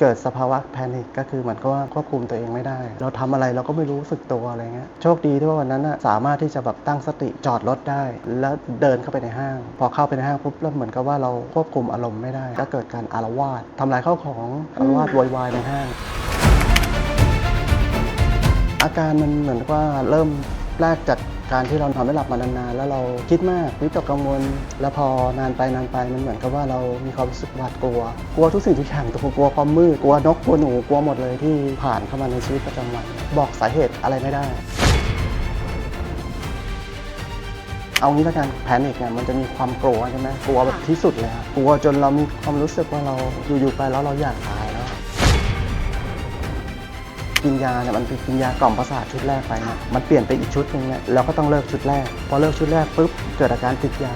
เกิดสภาวะแพนิคก็คือเหมือนกับว่าควบคุมตัวเองไม่ได้ เราทำอะไรเราก็ไม่รู้สึกตัวอะไรเงี้ยโชคดีที่ว่าวันนั้นน่ะสามารถที่จะแบบตั้งสติจอดรถได้ แล้วเดินเข้าไปในห้าง พอเข้าไปในห้างปุ๊บแล้วเหมือนกับว่าเราควบคุมอารมณ์ไม่ได้ ก็เกิดการอารวาสทำลายข้าวของอารวาสวยวายในห้าง อาการมันเหมือนว่าเริ่มแรกจาก การที่เรานอนไม่หลับมานานๆแล้วเราคิดมากวิตกกังวล แล้วพอนานไปนานไปมันเหมือนกับว่าเรามีความรู้สึกหวาดกลัว กลัวทุกสิ่งทุกอย่างตัวกลัวความมืดกลัวนกกลัวหนูกลัวหมดเลยที่ผ่านเข้ามาในชีวิตประจำวัน บอกสาเหตุอะไรไม่ได้ เอางี้ละกันแพนิคเนี่ยมันจะมีความกลัวใช่ไหมกลัวแบบที่สุดเลยครับกลัวจนเรามีความรู้สึกว่าเราอยู่ๆไปแล้วเราอยากตาย กินยาเนี่ยมันเป็นกินยากล่อมประสาทชุดแรกไปเนี่ยมันเปลี่ยนไปอีกชุดหนึ่งเนี่ยเราก็ต้องเลิกชุดแรก พอเลิกชุดแรกปุ๊บเกิดอาการติดยา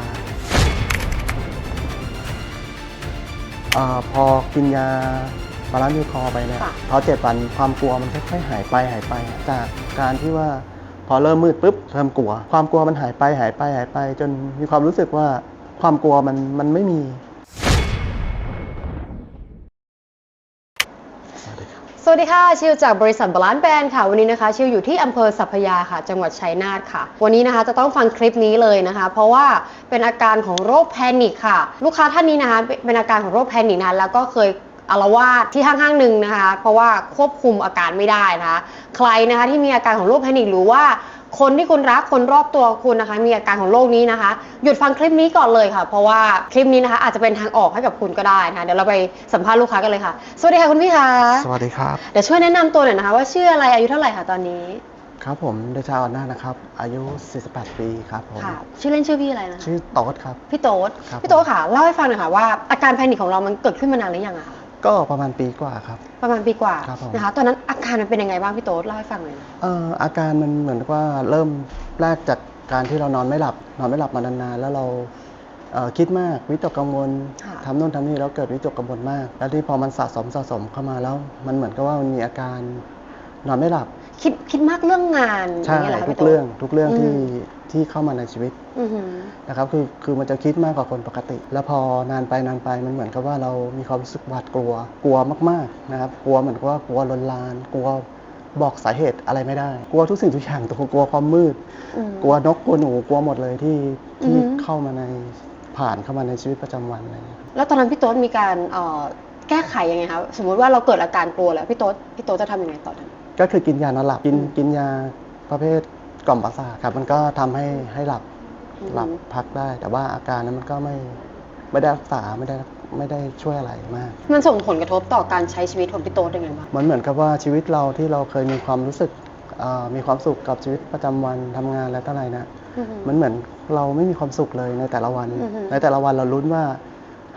อาพอกินยาบาลานซ์ยูคอร์ไปเนี่ยค่ะพอเจ็ดวันความกลัวมันค่อยๆหายไปหายไป จากการที่ว่าพอเริ่มมืดปุ๊บเริ่มกลัว ความกลัวมันหายไปหายไปหายไป จนมีความรู้สึกว่าความกลัวมันมันไม่มี สวัสดีค่ะ ชิวจากบริษัทบาลานซ์แบรนด์ค่ะ วันนี้นะคะ ชิวอยู่ที่อำเภอสัพยาค่ะ จังหวัดชัยนาทค่ะ วันนี้นะคะจะต้องฟังคลิปนี้เลยนะคะ เพราะว่าเป็นอาการของโรคแพนิคค่ะ ลูกค้าท่านนี้นะคะเป็นอาการของโรคแพนิคนะแล้วก็เคย อารวาสที่ห้างๆหนึ่งนะคะ เพราะว่าควบคุมอาการไม่ได้นะคะใครนะคะที่มีอาการของโรคแพนิคหรือว่าคนที่คุณรักคนรอบตัวคุณนะคะ มีอาการของโรคนี้นะคะ หยุดฟังคลิปนี้ก่อนเลยค่ะ เพราะว่าคลิปนี้นะคะ อาจจะเป็นทางออกให้กับคุณก็ได้นะคะเดี๋ยวเราไปสัมภาษณ์ลูกค้ากันเลยค่ะ สวัสดีค่ะคุณพี่คะสวัสดีครับเดี๋ยวช่วยแนะนำตัวหน่อยนะคะ ว่าชื่ออะไรอายุเท่าไหร่คะตอนนี้ครับผมเดชาอ่อนหน้านะครับ อายุ 48 ปีครับผม ค่ะ ชื่อเล่นชื่อพี่อะไรนะคะชื่อโต๊ดครับ พี่โต๊ดครับ พี่โต๊ดค่ะเล่าให้ฟังหน่อยค่ะว่าอาการแพนิคของเรามันเกิดขึ้นมานานหรือยังอะคะ ก็ประมาณปีกว่าครับ ประมาณปีกว่าครับผม นะคะ ตอนนั้นอาการมันเป็นยังไงบ้างพี่โต๊ดเล่าให้ฟังหน่อยนะ เอ่ออาการมันเหมือนกับว่าเริ่มแรกจากการที่เรานอนไม่หลับ นอนไม่หลับมานานๆแล้วเราเอ่อคิดมากวิตกกังวลค่ะ ทำโน่นทำนี่แล้วเกิดวิตกกังวลมาก แล้วที่พอมันสะสมสะสมเข้ามาแล้ว มันเหมือนกับว่ามันมีอาการนอนไม่หลับ คิดคิดมากเรื่องงานอใช่ย่างเงี้ยเหรอคะทุพี่กโต๊ดเรื่องทุกเรื่องที่อืมที่เข้ามาในชีวิตอือหือนะครับคือคือมันจะคิดมากกว่าคนปกติ แล้วพอนานไปนานไปมันเหมือนกับว่าเรามีความรู้สึกหวาดกลัว กลัวมากๆนะครับกลัวเหมือนกับว่ากลัวลนลาน กลัวบอกสาเหตุอะไรไม่ได้ กลัวทุกสิ่งทุกอย่างตัวกลัวความมืด อืม กลัวนกกลัวหนูกลัวหมดเลยที่ที่อือฮึเข้ามาในผ่านเข้ามาในชีวิตประจำวันอะไรอย่างเงี้ยแล้วตอนนั้นพี่โต๊ดมีการเอ่อแก้ไขยังไงคะสมมติว่าเราเกิดอาการกลัวแล้วพี่โต๊ดพี่โต๊ดจะทำยังไงต่อนั้น ก็คือกินยานอนหลับกินอืมกินยาประเภทกล่อมประสาทครับ มันก็ทำให้ให้หลับอืมหลับพักได้ แต่ว่าอาการนั้นมันก็ไม่ไม่ได้รักษาไม่ได้ไม่ได้ช่วยอะไรมาก มันส่งผลกระทบต่อการใช้ชีวิตของพี่โต๊ดยังไงบ้างมันเหมือนกับว่าชีวิตเราที่เราเคยมีความรู้สึกเอ่อมีความสุขกับชีวิตประจำวันทำงานอะไรต่ออะไรนะอือหือมันเหมือนเราไม่มีความสุขเลยในแต่ละวันอือฮึในแต่ละวันเราลุ้นว่า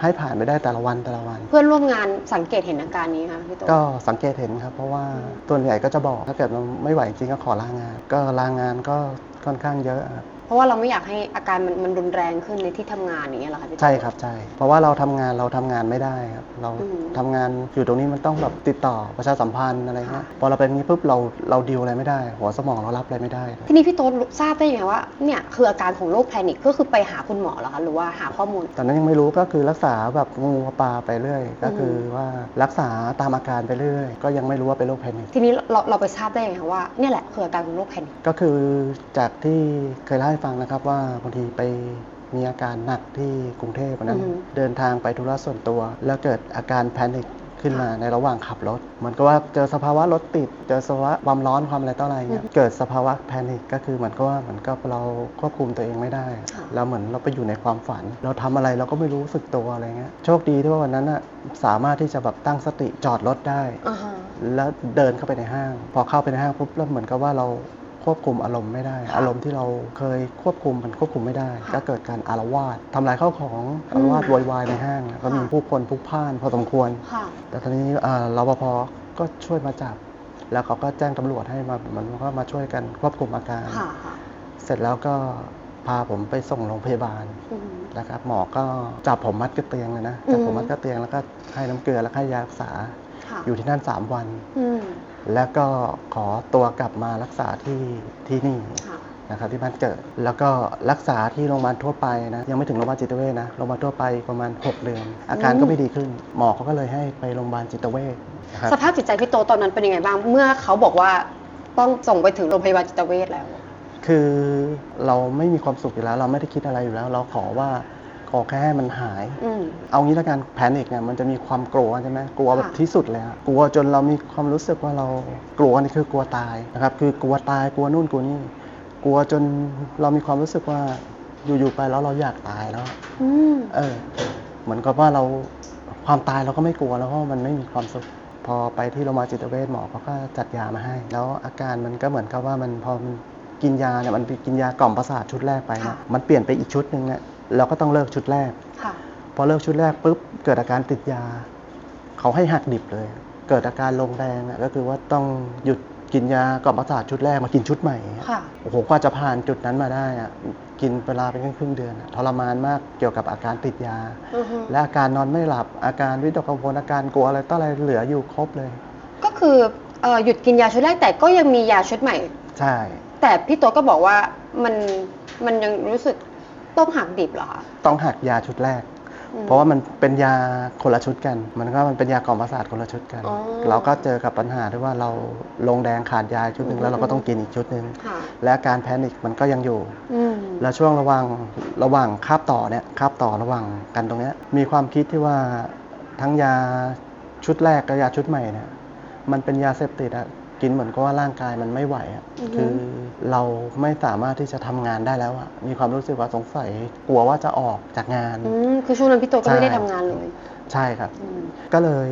ให้ผ่านไปได้แต่ละวันแต่ละวัน เพื่อนร่วมงานสังเกตเห็นอาการนี้คะพี่โต๊ดก็สังเกตเห็นครับ เพราะว่าตัวนใหญ่ก็จะบอกถ้าเกิดมันไม่ไหวจริงก็ขอลางาน ก็ลางานก็ค่อนข้างเยอะครับ เพราะว่าเราไม่อยากให้อาการมันมันรุนแรงขึ้นในที่ทำงานอย่างเงี้ยเหรอคะพี่โต๊ดใช่ครับใช่เพราะว่าเราทำงานเราทำงานไม่ได้ครับเราอืมทำงานอยู่ตรงนี้มันต้องแบบติดต่อประชาสัมพันธ์อะไรเงี้ยค่ะพอเราเป็นอย่างนี้ปุ๊บเราเราดิวอะไรไม่ได้ หัวสมองเรารับอะไรไม่ได้ทีนี้พี่โต๊ดทราบได้ยังไงว่าเนี่ยคืออาการของโรคแพนิคก็คือไปหาคุณหมอเหรอคะหรือว่าหาข้อมูล ตอนนั้นยังไม่รู้ก็คือรักษาแบบงูปลาไปเรื่อย ก็คือมว่ารักษาตามอาการไปเรื่อย ก็ยังไม่รู้ว่าเป็นโรคแพนิคทีนี้เราเราไปทราบได้ยังไงคะว่าเนี่ยแหละคืออาการของโรคแพนิคก็คือจากที่เคยเล่าให้ฟังนะครับว่าบางทีไปมีอาการหนักที่กรุงเทพวันนั้นเดินทางไปธุระส่วนตัว แล้วเกิดอาการแพนิคขึ้นมาในระหว่างขับรถ เหมือนกับว่าเจอสภาวะรถติด เจอสภาวะความร้อนความอะไรต่ออะไรเงี้ยเกิดสภาวะแพนิคก็คือเหมือนกับว่าเหมือนกับเราควบคุมตัวเองไม่ได้ แล้วเหมือนเราไปอยู่ในความฝัน เราทำอะไรเราก็ไม่รู้สึกตัวอะไรเงี้ยโชคดีที่ว่าวันนั้นน่ะสามารถที่จะแบบตั้งสติจอดรถได้อ่าฮะแล้วเดินเข้าไปในห้าง พอเข้าไปในห้างปุ๊บแล้วเหมือนกับว่าเรา ควบคุมอารมณ์ไม่ได้ค่ะอารมณ์ที่เราเคยควบคุมมันควบคุมไม่ได้ค่ะก็เกิดการอารวาสทำลายข้าวของอารวาสอืมโวยวายในห้าง ก็มีค่ะผู้คนพลุกพล่านพอสมควร ค่ะ แต่ตอนนี้เอ่อรปภก็ช่วยมาจับ แล้วเขาก็แจ้งตำรวจให้มามันก็มาช่วยกันควบคุมอาการ ค่ะค่ะเสร็จแล้วก็พาผมไปส่งโรงพยาบาลอือหือนะครับหมอก็จับผมมัดกับเตียงเลยนะจับผมอืม มัดกับเตียงแล้วก็ให้น้ำเกลือแล้วก็ให้ยารักษาค่ะอยู่ที่นั่นสามวัน อืม แล้วก็ขอตัวกลับมารักษาที่ที่นี่ค่ะนะครับที่บ้านเกิด แล้วก็รักษาที่โรงพยาบาลทั่วไปนะยังไม่ถึงโรงพยาบาลจิตเวชนะโรงพยาบาลทั่วไปประมาณ 6 เดือน อาการก็ไม่ดีขึ้น หมอเขาก็เลยให้ไปโรงพยาบาลจิตเวชนะครับสภาพจิตใจพี่โตตอนนั้นเป็นยังไงบ้าง เมื่อเขาบอกว่าต้องส่งไปถึงโรงพยาบาลจิตเวชแล้ว คือเราไม่มีความสุขอยู่แล้ว เราไม่ได้คิดอะไรอยู่แล้ว เราขอว่า ขอแค่ให้มันหาย อืม เอางี้ละกันแพนิคเนี่ยมันจะมีความกลัวใช่ไหมกลัวแบบค่ะ ที่สุดเลยอะกลัวจนเรามีความรู้สึกว่าเรากลัวนี่คือกลัวตายนะครับ คือกลัวตายกลัวนู่นกลัวนี่กลัวจนเรามีความรู้สึกว่าอยู่ๆไปแล้วเราอยากตายแล้ว อืม เออเหมือนกับว่าเราความตายเราก็ไม่กลัวแล้วเพราะมันไม่มีความสุข พอไปที่โรงพยาบาลจิตเวชหมอเขาก็จัดยามาให้ แล้วอาการมันก็เหมือนกับว่ามันพอมันกินยาเนี่ยมันกินยากล่อมประสาทชุดแรกไปเนี่ยมันเปลี่ยนไปอีกชุดหนึ่งเนี่ย เราก็ต้องเลิกชุดแรกค่ะพอเลิกชุดแรกปุ๊บเกิดอาการติดยา เขาให้หักดิบเลย เกิดอาการลงแดงอะก็คือว่าต้องหยุดกินยากล่อมประสาทชุดแรกมากินชุดใหม่ค่ะโอ้โหกว่าจะผ่านจุดนั้นมาได้อะกินเวลาเป็นครึ่งๆเดือนอะทรมานมากเกี่ยวกับอาการติดยาอือฮึและอาการนอนไม่หลับอาการวิตกกังวลอาการกลัวอะไรต่ออะไรเหลืออยู่ครบเลย ก็คือเอ่อหยุดกินยาชุดแรกแต่ก็ยังมียาชุดใหม่ ใช่ แต่พี่โตก็บอกว่ามันมันยังรู้สึก ต้องหักดิบเหรอคะต้องหักยาชุดแรกอืมเพราะว่ามันเป็นยาคนละชุดกัน มันก็มันเป็นยากล่อมประสาทคนละชุดกันอ๋อเราก็เจอกับปัญหาที่ว่าเราลงแดงขาดยาชุดหนึ่งอืมแล้วเราก็ต้องกินอีกชุดหนึ่งค่ะและอาการแพนิคมันก็ยังอยู่อืมแล้วช่วงระหว่างระหว่างคาบต่อเนี่ยคาบต่อระหว่างกันตรงเนี้ยมีความคิดที่ว่าทั้งยาชุดแรกกับยาชุดใหม่เนี่ยมันเป็นยาเสพติดอะ กินเหมือนกับว่าร่างกายมันไม่ไหวอะอือฮึคือเราไม่สามารถที่จะทำงานได้แล้วอะมีความรู้สึกว่าสงสัยกลัวว่าจะออกจากงาน อืมคือช่วงนั้นพี่โตก็ไม่ได้ใช่ ทำงานเลยใช่ครับ อืม ก็เลย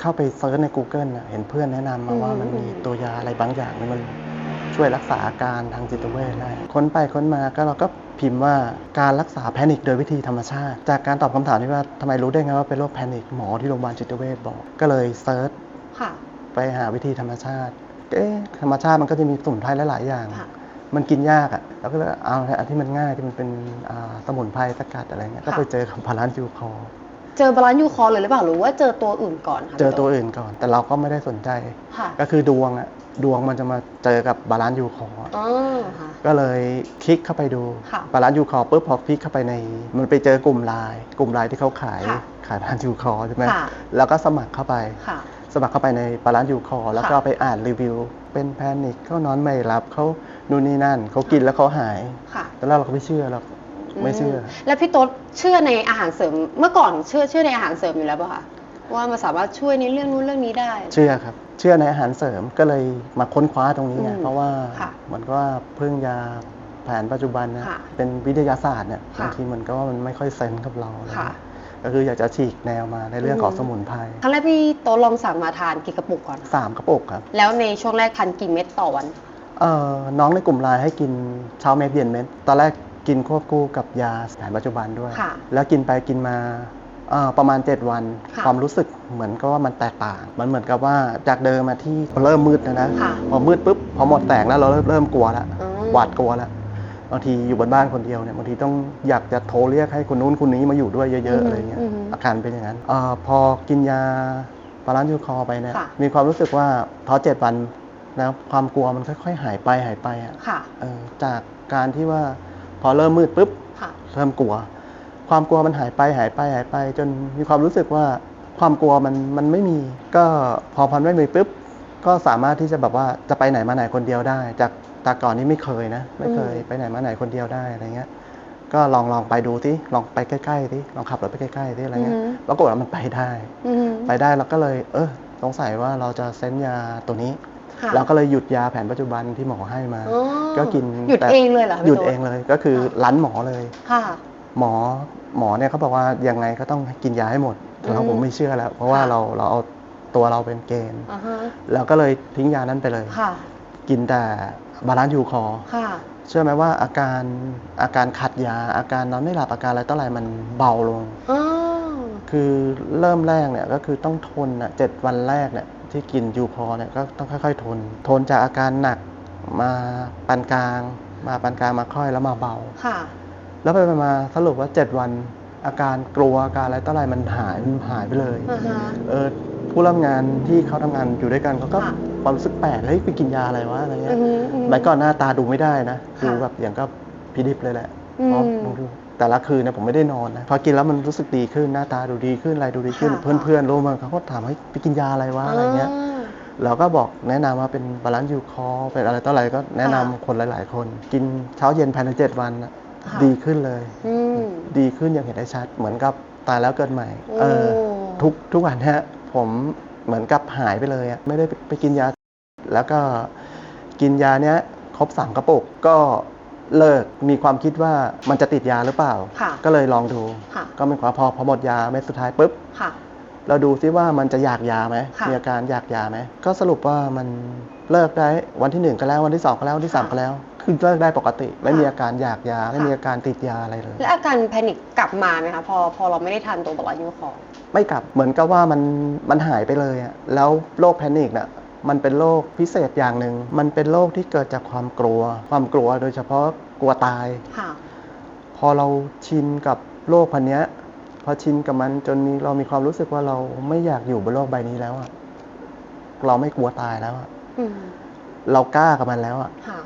เข้าไปเซิร์ชใน Google น่ะเห็นเพื่อนแนะนำมาว่าอืมมันมีอืม ตัวยาอะไรบางอย่างที่มันช่วยรักษาอาการทางจิตเวชได้ ค้นไปค้นมาก็เราก็พิมพ์ว่าการรักษาแพนิคโดยวิธีธรรมชาติ จากการตอบคำถามที่ว่าทำไมรู้ได้ไงว่าเป็นโรคแพนิคหมอที่โรงพยาบาลจิตเวชบอก ก็เลยเซิร์ชค่ะ ไปหาวิธีธรรมชาติ เอ๊ะธรรมชาติมันก็จะมีสมุนไพรหลายๆอย่าง ค่ะมันกินยากอะ่ะเราก็เลยเอาอันที่มันง่ายที่มันเป็นอ่าสมุนไพรสกัดอะไรเงี้ยก็ไปเจอกับพาราสยูคอร์เจอบาลานซ์ยูคอร์เลยหรือเปล่าหรือว่าเจอตัวอื่นก่อนคะเจอพี่โตัวอื่นก่อน แต่เราก็ไม่ได้สนใจ ค่ะก็คือดวงอะดวงมันจะมาเจอกับบาลานซ์ยูคอร์อ๋อค่ะ ก็เลยคลิกเข้าไปดูค่ะ บาลานซ์ยูคอร์ปุ๊บพอคลิกเข้าไปใน มันไปเจอกลุ่มไลน์กลุ่มไลน์ที่เขาขายค่ะขายบาลานซ์ยูคอร์ใช่ไหมค่ะแล้วก็สมัครเข้าไป ค่ะ สมัครเข้าไปในบาลานซ์ยูคอร์แล้วก็ค่ะไปอ่านรีวิว เป็นแพนิคเขานอนไม่หลับเขานู่นนี่นั่นเขากินแล้วเขาหาย ค่ะตอนแรกเราก็ไม่เชื่อเราไม่เชื่ออแล้วพี่โต๊ดเชื่อในอาหารเสริมเมื่อก่อนเชื่อเชื่อในอาหารเสริมอยู่แล้วป่ะคะว่ามันสามารถช่วยในเรื่องนู้นเรื่องนี้ได้ เชื่อครับ เชื่อในอาหารเสริมก็เลยมาค้นคว้าตรงนี้ไงอืมเพราะว่าค่ะเหมือนกับว่าพึ่งยาแผนปัจจุบันนะค่ะเป็นวิทยาศาสตร์เนี่ยค่ะบางทีเหมันก็ว่ามันไม่ค่อยเซนกับเราอะไรค่ะเงี้ย ก็คืออยากจะฉีกแนวมาในเรื่องของอืมสมุนไพรครั้งแรกพี่โต๊ดลองสั่งมาทานกี่กระปุกก่อน สามกระปุกครับแล้วในช่วงแรกทานกี่เม็ดต่อวัน เอ่อน้องในกลุ่มไลน์ให้กินเช้าเม็ดเย็นเม็ดตอนแรกกินควบคู่กับยาแผนปัจจุบันด้วย ค่ะแล้วกินไปกินมาเอ่อประมาณ 7 วัน ค่ะความรู้สึกเหมือนกับว่ามันแตกต่าง มันเหมือนกับว่าจากเดิมมาที่เริ่มมืดนะนะค่ะ พอมืดปุ๊บพอหมดแสงแล้วเราเริ่มเริ่มกลัวแล้วอืม หวาดกลัวแล้ว บางทีอยู่บนบ้านคนเดียวเนี่ยบางทีต้องอยากจะโทรเรียกให้คนนู้นคนนี้มาอยู่ด้วยเยอะอือๆฮึอะไรเงี้ยอือฮึอาการเป็นอย่างนั้นเออพอกินยาบาลานซ์ยูคอร์ไปเนี่ยค่ะมีความรู้สึกว่าพอเจ็ดวันนะความกลัวมันค่อยๆ หายไปหายไปอะค่ะเออจากการที่ว่าพอเริ่มมืดปุ๊บค่ะเริ่มกลัว ความกลัวมันหายไปหายไปหายไป จนมีความรู้สึกว่าความกลัวมันมันไม่มี ก็พอพันไม่มีปุ๊บ ก็สามารถที่จะแบบว่าจะไปไหนมาไหนคนเดียวได้ จากแตาก่อนนี้ไม่เคยนะ ไม่เคยอืมไปไหนมาไหนคนเดียวได้อะไรเงี้ย ก็ลองลองไปดูที่ลองไปใกล้ๆที่ลองขับรถไปใกล้ๆที่อะไรเงี้ยอือฮึปรากฏว่ามันไปได้อือฮึไปได้เราก็เลย เออสงสัยว่าเราจะเซ็นยาตัวนี้ค่ะเราก็เลยหยุดยาแผนปัจจุบันที่หมอให้มาอ๋อก็กินหยุดแต่เองเลยเหรอคะหยุดพี่โต๊เองเลยก็คือรั้นหมอเลยค่ะ หมอหมอเนี่ยเขาบอกว่ายังไงก็ต้องกินยาให้หมดแต่เราอืมผมไม่เชื่อแล้ว เพราะว่าค่ะเราเราเอา ตัวเราเป็นเกณฑ์อ่าฮะเราก็เลยทิ้งยานั้นไปเลย ค่ะกินแต่บาลานซ์ยูคอร์ค่ะ เชื่อไหมว่าอาการอาการขัดยา อาการนอนไม่หลับอาการอะไรต่ออะไรมันเบาลงอ๋อคือเริ่มแรกเนี่ยก็คือต้องทนอะเจ็ดวันแรกเนี่ยที่กินยูคอร์เนี่ยก็ต้องค่อยๆ ทน ทนจากอาการหนักมาปานกลาง มาปานกลางมาค่อยแล้วมาเบา ค่ะ แล้วไปมาสรุปว่า 7 วัน อาการกลัวอาการอะไรต่ออะไรมันหายมันหายไปเลย อ่าฮะ เออผู้ร่วมงานที่เขาทำงานอยู่ด้วยกันเขาก็ค่ะ ความรู้สึกแปลกเฮ้ยไปกินยาอะไรวะอะไรเงี้อืยอหืออือหือสมัยก่อนหน้าตาดูไม่ได้นะค่ะดูแบบอย่างก็พิดิบเลยแหละอืมเพราะดูแต่ละคืนเนี่ยผมไม่ได้นอนนะพอกินแล้วมันรู้สึกดีขึ้นหน้าตาดูดีขึ้นอะไรดูดีขึ้น ค่ะ เพื่อนๆรู้มาเขาก็ถามให้ยไปกินยาอะไรวะอะไรเงี้ยา เราก็บอกแนะนำว่าเป็นบาลานซ์ยูคอร์เป็นอะไรต่ออะไรก็แนะนำค่ะคนหลาย ๆ คน กินเช้าเย็นภายในเจ็ดวันน่ะ ค่ะดีขึ้นเลย อืม ดีขึ้นอย่างเห็นได้ชัด เหมือนกับตายแล้วเกิดใหม่โอ้เออทุกทุกวันเนี้ยผมเหมือนกับหายไปเลยอะไม่ได้ไปไปกินยา แล้วก็กินยาเนี้ยครบสามกระปุกก็เลิกมีความคิดว่ามันจะติดยาหรือเปล่า ค่ะ ก็เลยลองดู ค่ะ ก็เป็นความพอพอหมดยาเม็ดสุดท้ายปุ๊บ ค่ะ เราดูซิว่ามันจะอยากยาไหมค่ะ มีอาการอยากยาไหมก็สรุปว่ามันเลิกได้วันที่หนึ่งก็แล้ววันที่สองก็แล้ววันที่สามค่ะก็แล้ว คือเลิกได้ปกติ ไม่ค่ะมีอาการอยากยา ไม่ค่ะมีอาการติดยาอะไรเลย และอาการแพนิคกลับมาไหมคะพอพอเราไม่ได้ทานตัวบาลานซ์ยูคอร์ไม่กลับเหมือนกับว่ามันมันหายไปเลยอะแล้วโรคแพนิคน่ะมันเป็นโรคพิเศษอย่างหนึ่ง มันเป็นโรคที่เกิดจากความกลัว ความกลัวโดยเฉพาะกลัวตาย ค่ะ พอเราชินกับโรคพันเนี้ยพอชินกับมันจนมีเรามีความรู้สึกว่าเราไม่อยากอยู่บนโลกใบนี้แล้วอะเราไม่กลัวตายแล้วอะอืมเรากล้ากับมันแล้วอะค่ะ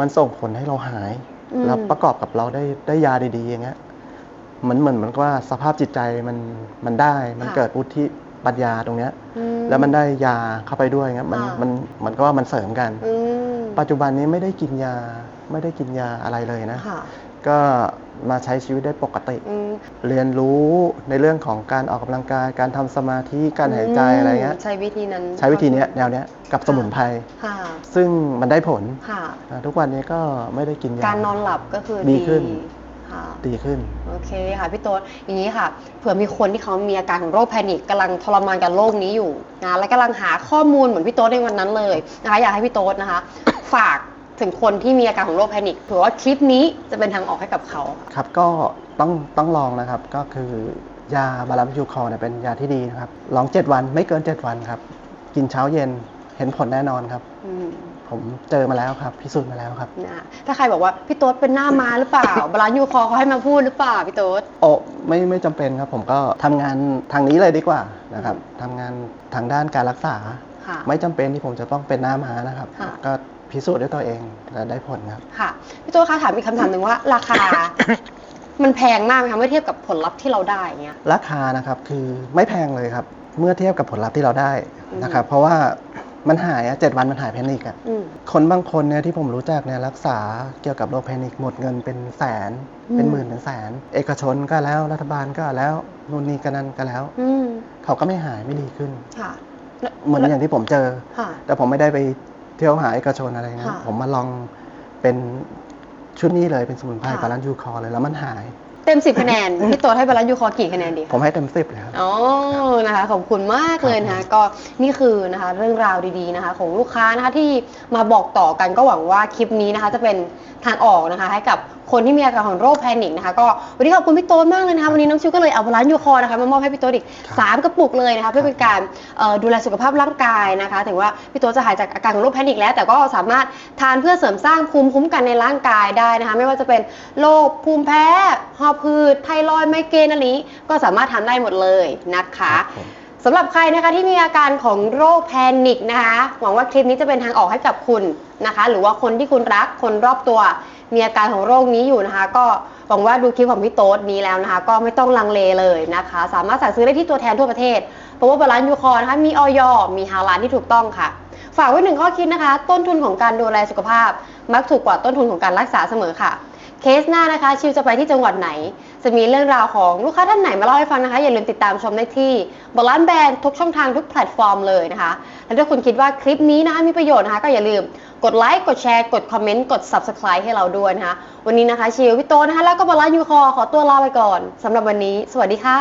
มันส่งผลให้เราหาย อืม แล้วประกอบกับเราได้ได้ยาดีๆอย่างเงี้ยเหมือนเหมือนเหมือนกับว่าสภาพจิตใจมันมันได้มันเกิดอุทิปัญญาตรงเนี้ย อื แล้วมันได้ยาเข้าไปด้วยเงี้ยมันอ่ามั มันเหมือนกับว่ามันเสริมกัน อืมปัจจุบันนี้ไม่ได้กินยาไม่ได้กินยาอะไรเลยนะ ค่ะ ก็มาใช้ชีวิตได้ปกติ อืมเรียนรู้ในเรื่องของการออกกำลังกาย การทำสมาธิการหายใจอะไรเงี้ย ใช้วิธีนั้นใช้วิธีเนี้ยแนวเนี้ยกับสมุนไพรค่ะ ซึ่งมันได้ผลค่ะ อ่าทุกวันนี้ก็ไม่ได้กินยา การนอนหลับก็คือดีขึ้น ค่ะ ดีขึ้น โอเคค่ะพี่โต๊ดอย่างนี้ค่ะเผื่อมีคนที่เขามีอาการของโรคแพนิคกำลังทรมานกับโรคนี้อยู่นะและกำลังหาข้อมูลเหมือนพี่โต๊ดในวันนั้นเลยนะคะอยากให้พี่โต๊ดนะคะ ฝาก ถึงคนที่มีอาการของโรคแพนิคเผื่อว่าคลิปนี้จะเป็นทางออกให้กับเขา ครับก็ต้องต้องลองนะครับก็คือยาบาลานซ์ยูคอร์เนี่ยเป็นยาที่ดีนะครับลอง 7 วันไม่เกิน 7 วันครับ กินเช้าเย็นเห็นผลแน่นอนครับ อืมผมเจอมาแล้วครับ พิสูจน์มาแล้วครับ นะถ้าใครบอกว่าพี่โต๊ดเป็นหน้าม้าหรือเปล่า บาลานซ์ยูคอร์เขาให้มาพูดหรือเปล่าพี่โต๊ด โอ้ไม่ไม่จำเป็นครับผมก็ทำงานทางนี้เลยดีกว่านะครับทำงานทางด้านการรักษา ค่ะ ไม่จำเป็นที่ผมจะต้องเป็นหน้าม้านะครับ ค่ะ ก็ พิสูจน์ด้วยตัวเองและได้ผลครับ ค่ะพี่โต๊ดคะถามอีกคำถามหนึ่งว่า ราคา มันแพงมากไหมคะเมื่อเทียบกับผลลัพธ์ที่เราได้อย่างเงี้ย ราคานะครับคือไม่แพงเลยครับ เมื่อเทียบกับผลลัพธ์ที่เราได้นะครับอืมเพราะว่ามันหายอะเจ็ดวันมันหายแพนิคอะอืม คนบางคนเนี่ยที่ผมรู้จักเนี่ยรักษาเกี่ยวกับโรคแพนิคหมดเงินเป็นแสน อืม เป็นหมื่นเป็นแสน เอกชนก็แล้วรัฐบาลก็แล้วนู่นนี่ก็นั่นก็แล้ว อืมเขาก็ไม่หายไม่ดีขึ้น ค่ะ เหมือนอย่างที่ผมเจอ ค่ะ แต่ผมไม่ได้ไป เที่ยวหาเอกชนอะไรนะค่ะผมมาลองเป็นชุดนี้เลยเป็นสมุนไพรค่ะบาลานซ์ยูคอร์เลยแล้วมันหาย เต็มสิบคะแนน พี่โต๊ดให้บาลานซ์ยูคอร์กี่คะแนนดีผมให้เต็มสิบเลยครับ อ๋อ นะคะ ขอบคุณมากเลยนะคะ ก็นี่คือนะคะเรื่องราวดีๆนะคะ ของลูกค้านะคะที่มาบอกต่อกันก็หวังว่าคลิปนี้นะคะ จะเป็นทางออกนะคะ ให้กับคนที่มีอาการของโรคแพนิคนะคะ ก็วันนี้ขอบคุณพี่โต๊ดมากเลยนะคะ วันนี้น้องชิวก็เลยเอาบาลานซ์ยูคอร์นะคะมามอบให้พี่โต๊ดอีกครับสามกระปุกเลยนะคะ เพื่อเป็นการเอ่อดูแลสุขภาพร่างกายนะคะ ถึงว่าพี่โต๊ดจะหายจากอาการของโรคแพนิคแล้ว แต่ก็สามารถทานเพื่อเสริมสร้างภูมิคุ้มกันในร่างกายได้นะคะ ไม่ว่าจะเป็นโรคภูมิแพ้หอบหืดไทรอยด์ไมเกรนอันนี้ก็สามารถทานได้หมดเลยนะคะผมสำหรับใครนะคะที่มีอาการของโรคแพนิคนะคะ หวังว่าคลิปนี้จะเป็นทางออกให้กับคุณนะคะ หรือว่าคนที่คุณรักคนรอบตัว มีอาการของโรคนี้อยู่นะคะ ก็หวังว่าดูคลิปของพี่โต๊ดนี้แล้วนะคะ ก็ไม่ต้องลังเลเลยนะคะ สามารถสั่งซื้อได้ที่ตัวแทนทั่วประเทศเพราะว่าบาลานซ์ยูคอร์นะคะมีออยมีฮาลาลที่ถูกต้องค่ะ ฝากไว้หนึ่งข้อคิดนะคะ ต้นทุนของการดูแลสุขภาพ มักถูกกว่าต้นทุนของการรักษาเสมอค่ะ เคสหน้านะคะ ชิวจะไปที่จังหวัดไหน จะมีเรื่องราวของลูกค้าท่านไหนมาเล่าให้ฟังนะคะ อย่าลืมติดตามชมได้ที่บอลานแบรนด์ทุกช่องทางทุกแพลตฟอร์มเลยนะคะ และถ้าคุณคิดว่าคลิปนี้นะคะมีประโยชน์นะคะ ก็อย่าลืมกดไลค์กดแชร์ กดคอมเมนต์ กด subscribe ให้เราด้วยนะคะ วันนี้นะคะ ชิวพี่โตนะคะ แล้วก็บอลานยูคอขอตัวลาไปก่อนสำหรับวันนี้ สวัสดีค่ะ